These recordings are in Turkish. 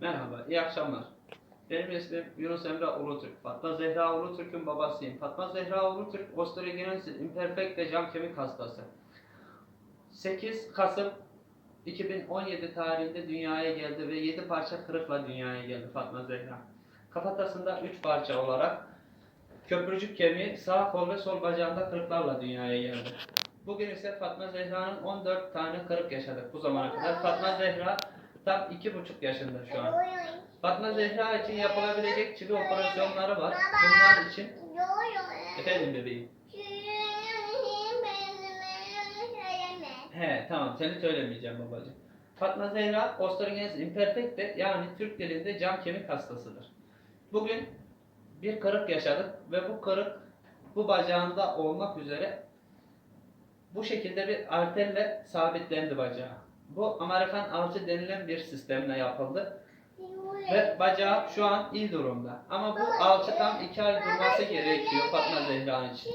Merhaba, iyi akşamlar. Benim ismim Yunus Emre Ulutürk. Fatma Zehra Ulutürk'ün babasıyım. Fatma Zehra Ulutürk, Osteogenesis imperfecta cam kemik hastası. 8 Kasım 2017 tarihinde dünyaya geldi ve 7 parça kırıkla dünyaya geldi Fatma Zehra. Kafatasında 3 parça olarak köprücük kemiği sağ kol ve sol bacağında kırıklarla dünyaya geldi. Bugün ise Fatma Zehra'nın 14 tane kırık yaşadık bu zamana kadar. Fatma Zehra tam 2,5 yaşında şu an. Fatma Zehra için yapılabilecek çivi operasyonları var. Bunlar için efendim bebeğim. He tamam seni söylemeyeceğim babacığım. Fatma Zehra osteogenesis imperfecta yani Türk dilinde cam kemik hastasıdır. Bugün bir kırık yaşadık ve bu kırık bu bacağında olmak üzere bu şekilde bir arterle sabitlendi bacağı. Bu Amerikan alçı denilen bir sistemle yapıldı. Ve bacağı şu an iyi durumda. Ama bu alçı tam 2 ay durması gerekiyor Fatma Zehra için.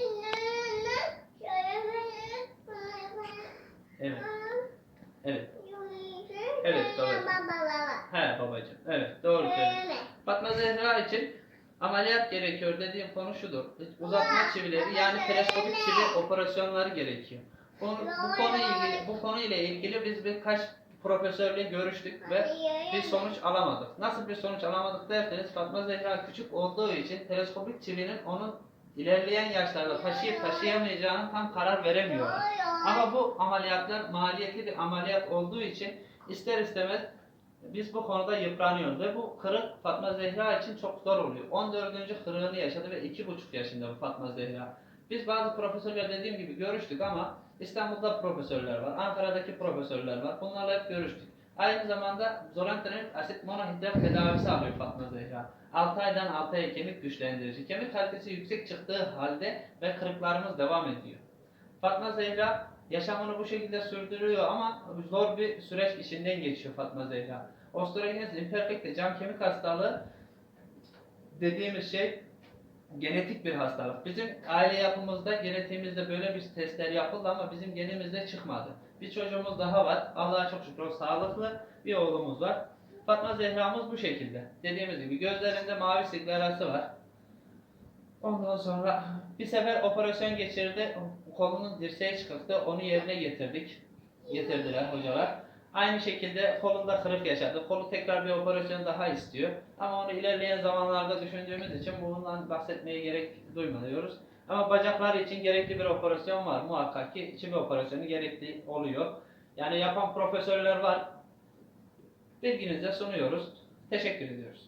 Evet. Evet. Evet, doğru. He babacığım. Evet doğru söylüyorsun. Fatma Zehra için ameliyat gerekiyor dediğim konu şudur. Uzatma çivileri yani teleskopik çivi operasyonları gerekiyor. Konu, bu konu ilgili bu konu ile ilgili biz birkaç profesörle görüştük ve bir sonuç alamadık. Nasıl bir sonuç alamadık derseniz Fatma Zehra küçük olduğu için teleskopik çivinin onun ilerleyen yaşlarda taşıyıp taşıyamayacağını tam karar veremiyorlar. Ama bu ameliyatlar maliyetli bir ameliyat olduğu için ister istemez biz bu konuda yıpranıyoruz ve bu kırık Fatma Zehra için çok zor oluyor. 14. kırığını yaşadı ve 2,5 yaşında bu Fatma Zehra. Biz bazı profesörler dediğim gibi görüştük ama İstanbul'da profesörler var, Ankara'daki profesörler var. Bunlarla hep görüştük. Aynı zamanda zorantonik asit monohidrat tedavisi alıyor Fatma Zehra. 6 aydan 6 ay kemik güçlendirici. Kemik kalitesi yüksek çıktığı halde ve kırıklarımız devam ediyor. Fatma Zehra yaşamını bu şekilde sürdürüyor ama zor bir süreç içinden geçiyor Fatma Zehra. Osteogenesis imperfecta cam kemik hastalığı dediğimiz şey genetik bir hastalık. Bizim aile yapımızda, genetiğimizde böyle bir testler yapıldı ama bizim genimizde çıkmadı. Bir çocuğumuz daha var. Allah'a çok şükür o sağlıklı bir oğlumuz var. Fatma Zehra'mız bu şekilde. Dediğimiz gibi gözlerinde mavi siklerası var. Ondan sonra bir sefer operasyon geçirdi. Kolunun dirseği çıktı. Onu yerine getirdik. Getirdiler hocalar. Aynı şekilde kolunda kırık yaşadı. Kolu tekrar bir operasyon daha istiyor. Ama onu ilerleyen zamanlarda düşündüğümüz için bundan bahsetmeye gerek duymuyoruz. Ama bacaklar için gerekli bir operasyon var. Muhakkak ki çivi operasyonu gerekli oluyor. Yani yapan profesörler var. Bilginize sunuyoruz. Teşekkür ediyoruz.